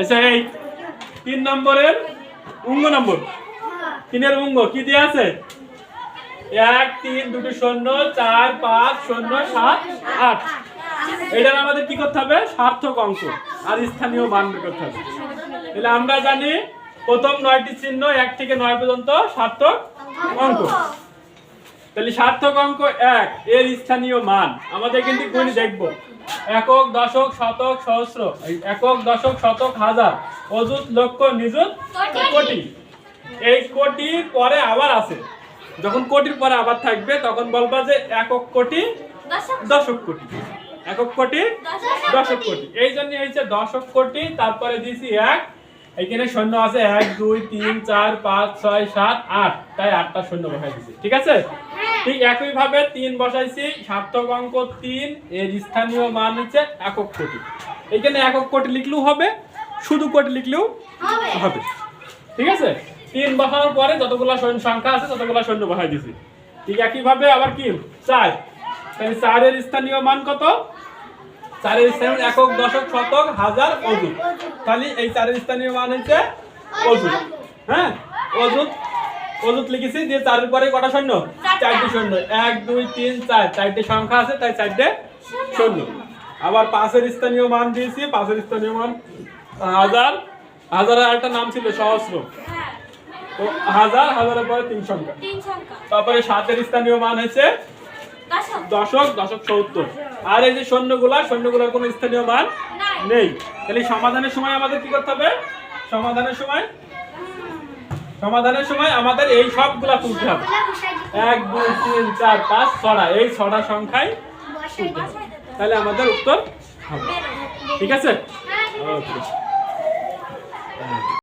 আচ্ছা এই তিন নম্বরের উঙ্গ নম্বর। তিনের উঙ্গ, কি দিয়ে আছে? এক, তিন, দুটো শূন্য, চার, পাঁচ, শূন্য, সাত, আট। এটার আমাদের কি করতে হবে? সার্থক অঙ্ক আর স্থানীয় মান করতে হবে। তাহলে আমরা জানি প্রথম নয়টি চিহ্ন এক থেকে নয় পর্যন্ত সার্থক অঙ্ক তাহলে সার্থক অঙ্ক এক, এর স্থানীয় মান। আমাদের কিন্তু কোনি দেখব। একক দশক শতক সহস্র। একক দশক শতক হাজার। অযুত লক্ষ নিযুত কোটি। এই কোটির পরে আবার আছে। যখন কোটির পরে আবার থাকবে তখন বলবা যে একক কোটি দশক। কোটি। একক কোটি দশক। কোটি। এই জন্য হয়েছে দশক কোটি তারপরে দিয়েছি এক। এখানে শূন্য আছে এক দুই তিন চার পাঁচ ছয় সাত আট। তাই আটটা শূন্য বসাই দিছি। ঠিক আছে? ঠিক একই ভাবে তিন বসাইছি সার্থক অঙ্ক তিন এর স্থানীয় মান হচ্ছে একক কোটি। এখানে একক কোটি লিখলেও হবে শুধু কোটি লিখলেও হবে। ঠিক আছে? তিন বসানোর পরে যতগুলো সৈন্য সংখ্যা আছে ততগুলো সৈন্য বসাই দিছি। ঠিক একইভাবে আবার কি? চার। তাহলে চারের স্থানীয় মান কত? চারের স্থানীয় একক দশক শতক হাজার অযুত তাহলে এই চারের স্থানীয় মান হচ্ছে অযুত হ্যাঁ? অযুত অযুত লিখেছি দিয়ে চারের পরে কটা শূন্য চারটি শূন্য। এক দুই তিন চার। চারটে সংখ্যা আছে তাই চারটে শূন্য। আবার পাঁচের স্থানীয় মান দিয়েছি। পাঁচের স্থানীয় মান হাজার। হাজারের একটা নাম ছিল সহস্র। তো হাজার হাজারের পরে তিন সংখ্যা। তারপরে সাতের স্থানীয় মান হয়েছে দশক। দশক সত্তর। আর এই যে সৈন্যগুলা সৈন্যগুলার কোনো স্থানীয় মান নেই। তাহলে সমাধানের সময় আমাদের কি করতে হবে? সমাধানের সময়? সমাধানের সময় আমাদের এই সবগুলা তুলতে হবে। এক দুই তিন চার পাঁচ ছড়া। এই ছড়া সংখ্যায় তাহলে আমাদের উত্তর হবে। ঠিক আছে? ওকে